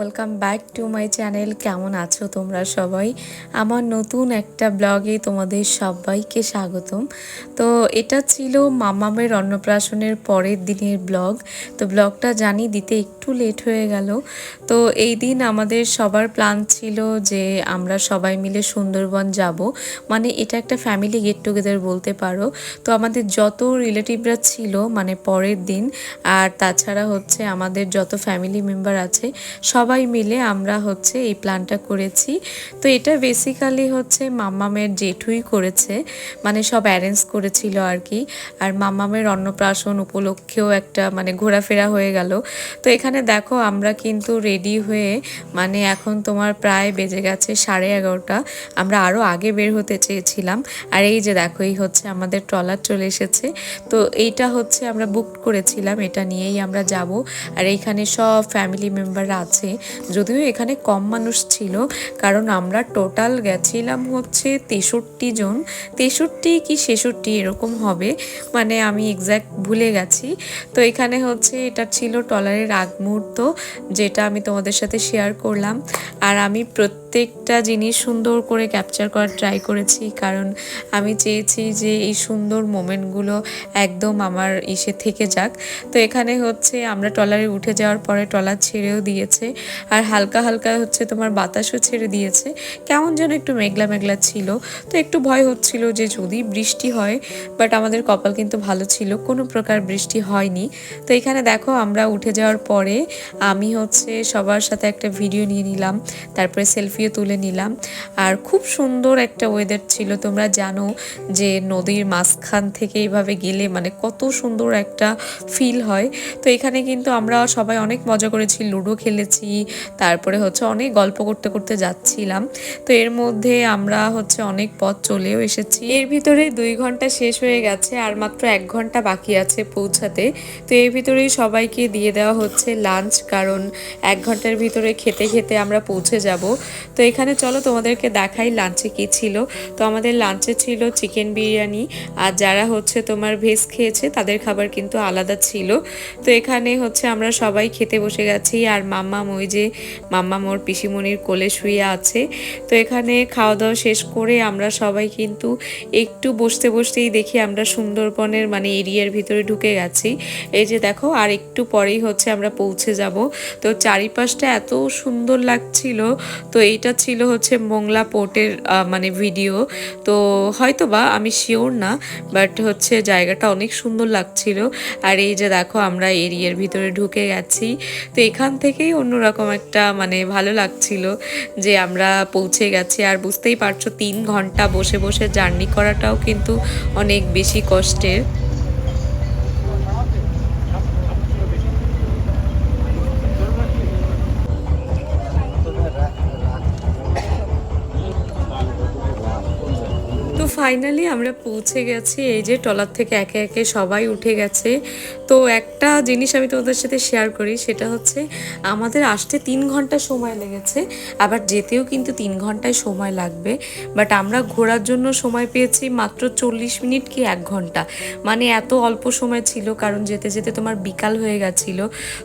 Welcome back to my channel কেমন আছো তোমরা সবাই? আমার নতুন একটা ব্লগে তোমাদের সবাইকে স্বাগতম। তো এটা ছিল মামামের অন্নপ্রাশনের পরের দিনের ব্লগ। তো ব্লগটা জানি দিতে একটু লেট হয়ে গেল। তো এই দিন আমাদের সবার প্ল্যান ছিল যে আমরা সবাই মিলে সুন্দরবন যাব। মানে এটা একটা ফ্যামিলি গেট টুগেদার বলতে পারো। তো আমাদের যত রিলেটিভরা ছিল মানে পরের দিন, আর তাছাড়া হচ্ছে আমাদের যত ফ্যামিলি মেম্বার আছে, সবাই মিলে আমরা হচ্ছে এই প্ল্যানটা করেছি। তো এটা বেসিক্যালি হচ্ছে মাম্মামের জেঠুই করেছে। মানে সব অ্যারেঞ্জ করেছিল আর কি আর মাম্মামের অন্নপ্রাশন উপলক্ষেও একটা মানে ঘোরাফেরা হয়ে গেল। তো এখানে দেখো আমরা কিন্তু রেডি হয়ে মানে এখন তোমার প্রায় বেজে গেছে সাড়ে এগারোটা, আমরা আরও আগে বের হতে চেয়েছিলাম। আর এই যে দেখো, এই হচ্ছে আমাদের ট্রলার চলে এসেছে। তো এইটা হচ্ছে আমরা বুক করেছিলাম, এটা নিয়েই আমরা যাব। আর এইখানে সব ফ্যামিলি মেম্বাররা আছে। যদিও এখানে কম মানুষ ছিল, কারণ আমরা টোটাল গেছিলাম হচ্ছে তেষট্টি জন। তেষট্টি কি ছেষট্টি, এরকম হবে। মানে আমি এক্স্যাক্ট ভুলে গেছি। তো এখানে হচ্ছে এটা ছিল টলারের আগ মুহূর্ত যেটা আমি তোমাদের সাথে শেয়ার করলাম। আর আমি প্রত্যেকটা জিনিস সুন্দর করে ক্যাপচার করার ট্রাই করেছি, কারণ আমি চেয়েছি যে এই সুন্দর মোমেন্টগুলো একদম আমার ইসে থেকে যাক। তো এখানে হচ্ছে আমরা ট্রলারে উঠে যাওয়ার পরে ট্রলার ছেড়েও দিয়েছে, আর হালকা হালকা হচ্ছে তোমার বাতাসও ছেড়ে দিয়েছে। কেমন যেন একটু মেঘলা মেঘলা ছিল। তো একটু ভয় হচ্ছিল যে যদি বৃষ্টি হয় বাট আমাদের কপাল কিন্তু ভালো ছিল, কোনো প্রকার বৃষ্টি হয়নি। তো এখানে দেখো আমরা উঠে যাওয়ার পরে আমি হচ্ছে সবার সাথে একটা ভিডিও নিয়ে নিলাম, তারপরে সেলফিও তুলে নিলাম। আর খুব সুন্দর একটা ওয়েদার ছিল। তোমরা জানো যে নদীর মাঝখান থেকে এইভাবে গেলে মানে কত সুন্দর একটা ফিল হয়। তো এখানে কিন্তু আমরা সবাই অনেক মজা করেছি, লুডো খেলেছি, তারপরে হচ্ছে অনেক গল্প করতে করতে যাচ্ছিলাম। তো এর মধ্যে আমরা হচ্ছে অনেক পথ চলেও এসেছি। এর ভিতরে দুই ঘণ্টা শেষ হয়ে গেছে আর মাত্র এক ঘণ্টা বাকি আছে পৌঁছাতে। তো এর ভিতরেই সবাইকে দিয়ে দেওয়া হচ্ছে লাঞ্চ কারণ এক ঘণ্টার ভিতরে খেতে খেতে আমরা পৌঁছে যাব। তো এখানে চলো তোমাদেরকে দেখাই লাঞ্চে কি ছিল। তো আমাদের লাঞ্চে ছিল চিকেন বিরিয়ানি। আর যারা হচ্ছে তোমার ভেজ খেয়েছে, তাদের খাবার কিন্তু আলাদা ছিল। তো এখানে হচ্ছে আমরা সবাই খেতে বসে গেছি। আর মাম্মা ওই যে মাম্মা মোর পিসিমণির কোলে শুয়ে আছে। তো এখানে খাওয়া দাওয়া শেষ করে আমরা সবাই কিন্তু একটু বসতে বসতেই দেখি আমরা সুন্দরবনের মানে এরিয়ার ভিতরে ঢুকে গেছি। এই যে দেখো, আর একটু পরেই হচ্ছে আমরা পৌঁছে যাব। তো চারিপাশটা এত সুন্দর লাগছিল। তো এইটা ছিল হচ্ছে মোংলা পোর্টের মানে ভিডিও। তো হয়তো বা আমি শিওর না বাট হচ্ছে জায়গাটা অনেক সুন্দর লাগছিল। আর এই যে দেখো, আমরা এরিয়ার ভিতরে ঢুকে গেছি। তো এখান থেকেই অন্যরকম একটা মানে ভালো লাগছিল যে আমরা পৌঁছে গেছি। আর বুঝতেই পারছ, তিন ঘণ্টা বসে বসে জার্নি করাটাও কিন্তু অনেক বেশি কষ্টের। ফাইনালি আমরা পৌঁছে গেছি, এই যে টলার থেকে একে একে সবাই উঠে গেছে। তো একটা জিনিস আমি তোমাদের সাথে শেয়ার করি, সেটা হচ্ছে আমাদের আসতে তিন ঘণ্টা সময় লেগেছে, আবার যেতেও কিন্তু তিন ঘন্টায় সময় লাগবে। বাট আমরা ঘোরার জন্য সময় পেয়েছি মাত্র চল্লিশ মিনিট কি এক ঘণ্টা। মানে এত অল্প সময় ছিল, কারণ যেতে যেতে তোমার বিকাল হয়ে গেছিল।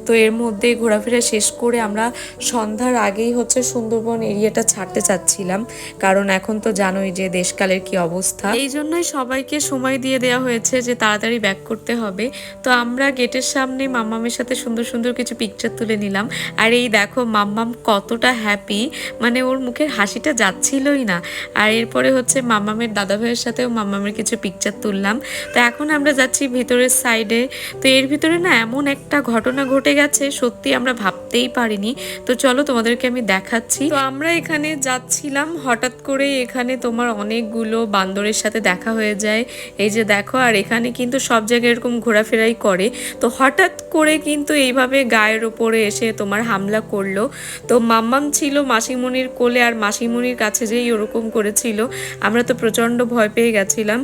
তো এর মধ্যে ঘোরাফেরা শেষ করে আমরা সন্ধ্যার আগেই হচ্ছে সুন্দরবন এরিয়াটা ছাড়তে চাচ্ছিলাম। কারণ এখন তো জানোই যে দেশকালের কি অবস্থা। এই জন্যই সবাইকে সময় দিয়ে দেওয়া হয়েছে যে তাড়াতাড়ি ব্যাক করতে হবে। তো আমরা গেটের সামনে মাম্মামের সাথে সুন্দর সুন্দর কিছু পিকচার তুলে নিলাম। আর এই দেখো মাম্মাম কতটা হ্যাপি মানে ওর মুখের হাসিটা যাচ্ছিলই না। আর এরপরে হচ্ছে মাম্মামের দাদা ভাইয়ের সাথেও মাম্মামের কিছু পিকচার তুললাম। তো এখন আমরা যাচ্ছি ভিতরের সাইডে তো এর ভিতরে না এমন একটা ঘটনা ঘটে গেছে, সত্যি আমরা ভাবতেই পারিনি। তো চলো তোমাদেরকে আমি দেখাচ্ছি। তো আমরা এখানে যাচ্ছিলাম হঠাৎ করে এখানে তোমার অনেকগুলো বান্দরের সাথে দেখা হয়ে যায়। এই যে দেখো, আর এখানে কিন্তু সব জায়গায় এরকম ঘোরাফেরাই করে। তো হঠাৎ করে কিন্তু এইভাবে গায়ের ওপরে এসে তোমার হামলা করল। তো মাম্মাম ছিল মাসিমণির কোলে আর মাসিমণির কাছে যেই ওরকম করেছিল, আমরা তো প্রচণ্ড ভয় পেয়ে গেছিলাম।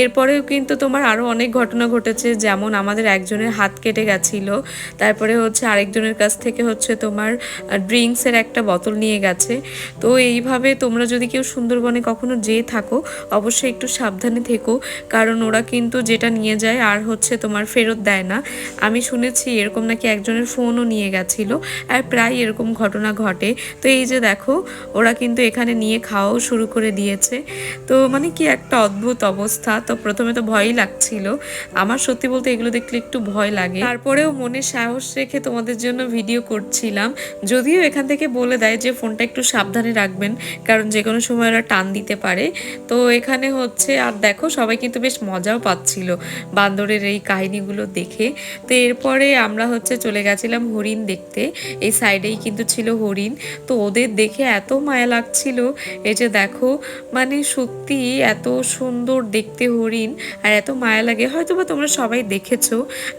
এরপরেও কিন্তু তোমার আরও অনেক ঘটনা ঘটেছে, যেমন আমাদের একজনের হাত কেটে গেছিল, তারপরে হচ্ছে আরেকজনের কাছ থেকে হচ্ছে তোমার ড্রিঙ্কসের একটা বোতল নিয়ে গেছে। তো এইভাবে তোমরা যদি কেউ সুন্দরবনে কখনো যেয়ে থাকো, অবশ্যই অবশ্যই একটু সাবধানে থেকো, কারণ ওরা কিন্তু যেটা নিয়ে যায় আর হচ্ছে তোমার ফেরত দেয় না। আমি শুনেছি এরকম নাকি একজনের ফোনও নিয়ে গেছিল আর প্রায় এরকম ঘটনা ঘটে। তো এই যে দেখো, ওরা কিন্তু এখানে নিয়ে খাওয়াও শুরু করে দিয়েছে। তো মানে কি একটা অদ্ভুত অবস্থা। তো প্রথমে তো ভয়ই লাগছিল। আমার সত্যি বলতে এগুলো দেখলে একটু ভয় লাগে। তারপরেও মনে সাহস রেখে তোমাদের জন্য ভিডিও করছিলাম। যদিও এখান থেকে বলে দেয় যে ফোনটা একটু সাবধানে রাখবেন, কারণ যে কোনো সময় ওরা টান দিতে পারে। তো এখানে হচ্ছে, আর দেখো সবাই কিন্তু বেশ মজাও পাচ্ছিল বান্দরের এই কাহিনীগুলো দেখে। তো এরপরে আমরা হচ্ছে চলে গেছিলাম হরিণ দেখতে, এই সাইডেই কিন্তু ছিল হরিণ। তো ওদের দেখে এত মায়া লাগছিল, এই যে দেখো মানে সত্যি এত সুন্দর দেখতে হরিণ, আর এত মায়া লাগে। হয়তো বা তোমরা সবাই দেখেছ,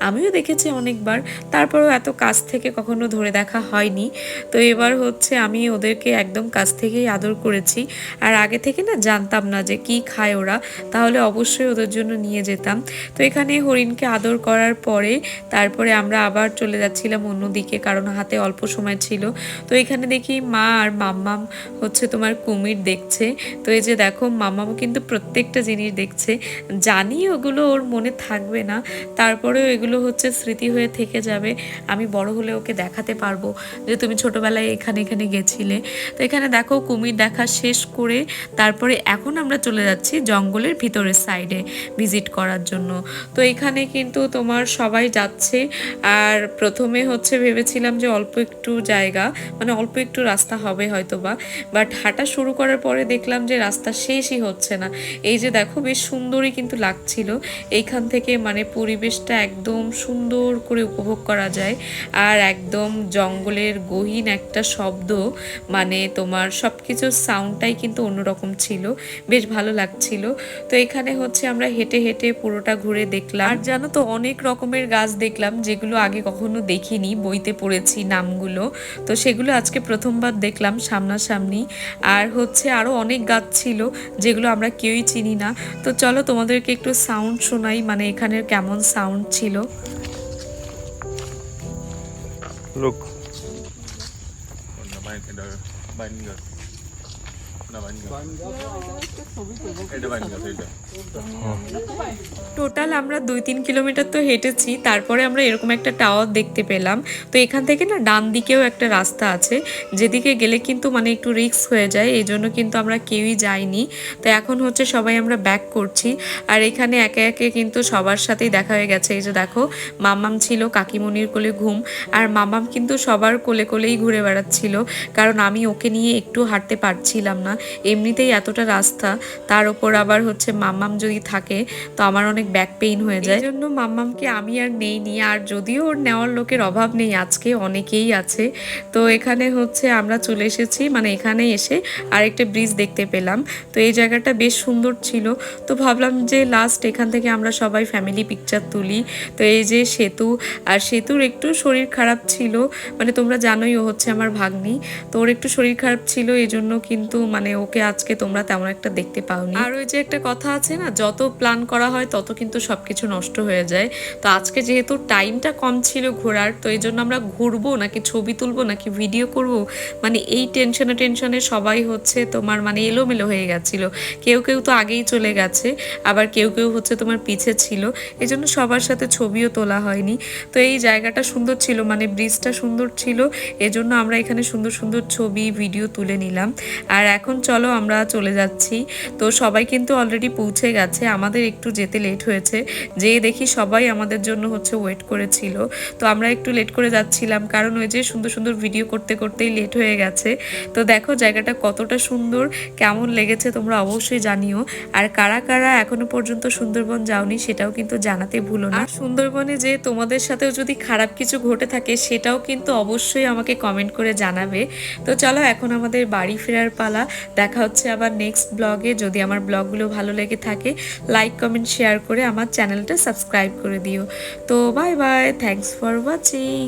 আমিও দেখেছি অনেকবার, তারপরেও এত কাছ থেকে কখনো ধরে দেখা হয়নি। তো এবার হচ্ছে আমি ওদেরকে একদম কাছ থেকেই আদর করেছি, আর আগে থেকে না জানতাম না যে কি খায় ওরা, তাহলে অবশ্যই ওদের জন্য নিয়ে যেতাম। তো এখানে হরিণকে আদর করার পরে তারপরে আমরা আবার চলে যাচ্ছিলাম অন্যদিকে কারণ হাতে অল্প সময় ছিল। তো এখানে দেখি মা আর মাম্মাম হচ্ছে তোমার কুমির দেখছে। তো এই যে দেখো, মাম্মামও কিন্তু প্রত্যেকটা জিনিস দেখছে। জানি ওগুলো ওর মনে থাকবে না, তারপরেও এগুলো হচ্ছে স্মৃতি হয়ে থেকে যাবে। আমি বড় হলে ওকে দেখাতে পারব যে তুমি ছোটোবেলায় এখানে এখানে গেছিলে। তো এখানে দেখো কুমির দেখা শেষ করে তারপরে এখন আমরা চলে যাচ্ছি। জঙ্গলের ভিতরের সাইডে ভিজিট করার জন্য। তো এখানে কিন্তু তোমার সবাই যাচ্ছে। আর প্রথমে হচ্ছে ভেবেছিলাম যে অল্প একটু জায়গা মানে অল্প একটু রাস্তা হবে হয়তো বা বাট হাঁটা শুরু করার পরে দেখলাম যে রাস্তা শেষই হচ্ছে না। এই যে দেখো বেশ সুন্দরই কিন্তু লাগছিল। এইখান থেকে মানে পরিবেশটা একদম সুন্দর করে উপভোগ করা যায়। আর একদম জঙ্গলের গহীন একটা শব্দ মানে তোমার সব কিছুর সাউন্ডটাই কিন্তু অন্যরকম ছিল। বেশ ভালো লাগছিল তো এখানে হচ্ছে আমরা হেঁটে হেঁটে পুরোটা ঘুরে দেখলাম। আর জানো তো অনেক রকমের গাছ দেখলাম যেগুলো আগে কখনো দেখিনি বইতে পড়েছি নামগুলো। তো সেগুলো আজকে প্রথমবার দেখলাম সামনাসামনি। আর হচ্ছে আরও অনেক গাছ ছিল যেগুলো আমরা কেউই চিনি না। তো চলো তোমাদেরকে একটু সাউন্ড শোনাই মানে এখানের কেমন সাউন্ড ছিল। Look. Na বাইন এটা বাইন গাছ না বাইন গাছ এটা বাইন গাছ এটা টোটাল আমরা দুই তিন কিলোমিটার তো হেঁটেছি, তারপরে আমরা এরকম একটা টাওয়ার দেখতে পেলাম। তো এখান থেকে না, ডান দিকেও একটা রাস্তা আছে, যেদিকে গেলে কিন্তু মানে একটু রিস্ক হয়ে যায়, এই জন্য কিন্তু আমরা কেউই যাইনি। তো এখন হচ্ছে সবাই আমরা ব্যাক করছি, আর এখানে একে একে কিন্তু সবার সাথেই দেখা হয়ে গেছে। এই যে দেখো, মামাম ছিল কাকিমণির কোলে ঘুম, আর মামাম কিন্তু সবার কোলে কোলেই ঘুরে বেড়াচ্ছিল, কারণ আমি ওকে নিয়ে একটু হাঁটতে পারছিলাম না। এমনিতেই এতটা রাস্তা, তার ওপর আবার হচ্ছে মাম্মাম যদি থাকে, তো আমার অনেক ব্যাক পেইন হয়ে যায়। এই জন্য মাম্মামকে আমি আর নেইনি আর যদিও ওর নেওয়ার লোকের অভাব নেই, আজকে অনেকেই আছে। তো এখানে হচ্ছে আমরা চলে এসেছি মানে এখানে এসে আরেকটা ব্রিজ দেখতে পেলাম। তো এই জায়গাটা বেশ সুন্দর ছিল। তো ভাবলাম যে লাস্ট এখান থেকে আমরা সবাই ফ্যামিলি পিকচার তুলি। তো এই যে সেতু, আর সেতুর একটু শরীর খারাপ ছিল। মানে তোমরা জানোই, ও হচ্ছে আমার ভাগ্নি। তো ওর একটু শরীর খারাপ ছিল এই জন্য কিন্তু মানে ওকে আজকে তোমরা তেমন একটা দেখতে পাওনি। আর ওই যে একটা কথা আছে না? যত প্ল্যান করা হয়, তত কিন্তু সবকিছু নষ্ট হয়ে যায়। তো আজকে যেহেতু টাইমটা কম ছিল ঘোরার, তো এই জন্য আমরা ঘুরবো নাকি ছবি তুলবো নাকি ভিডিও করব? মানে এই টেনশনে টেনশনে সবাই হচ্ছে তোমার মানে এলোমেলো হয়ে গেছিল। কেউ কেউ তো আগেই চলে গেছে, আবার কেউ কেউ হচ্ছে তোমার পিছে ছিল। এই জন্য সবার সাথে ছবিও তোলা হয়নি। তো এই জায়গাটা সুন্দর ছিল মানে ব্রিজটা সুন্দর ছিল। এজন্য আমরা এখানে সুন্দর সুন্দর ছবি ভিডিও তুলে নিলাম। আর এখন চলো আমরা চলে যাচ্ছি। তো সবাই কিন্তু অলরেডি পৌঁছে গেছে, আমাদের একটু যেতে লেট হয়েছে। যেয়ে দেখি সবাই আমাদের জন্য হচ্ছে ওয়েট করেছিল। তো আমরা একটু লেট করে যাচ্ছিলাম, কারণ ওই যে সুন্দর সুন্দর ভিডিও করতে করতেই লেট হয়ে গেছে। তো দেখো জায়গাটা কতটা সুন্দর, কেমন লেগেছে তোমরা অবশ্যই জানিও। আর কারা কারা এখনও পর্যন্ত সুন্দরবন যাওনি সেটাও কিন্তু জানাতে ভুলো না। সুন্দরবনে যে তোমাদের সাথেও যদি খারাপ কিছু ঘটে থাকে সেটাও কিন্তু অবশ্যই আমাকে কমেন্ট করে জানাবে। তো চলো এখন আমাদের বাড়ি ফেরার পালা, দেখা হচ্ছে আবার নেক্সট ব্লগে যদি আমার ব্লগগুলো ভালো লেগে থাকে লাইক কমেন্ট শেয়ার করে আমার চ্যানেলটা সাবস্ক্রাইব করে দিও। তো bye bye thanks for watching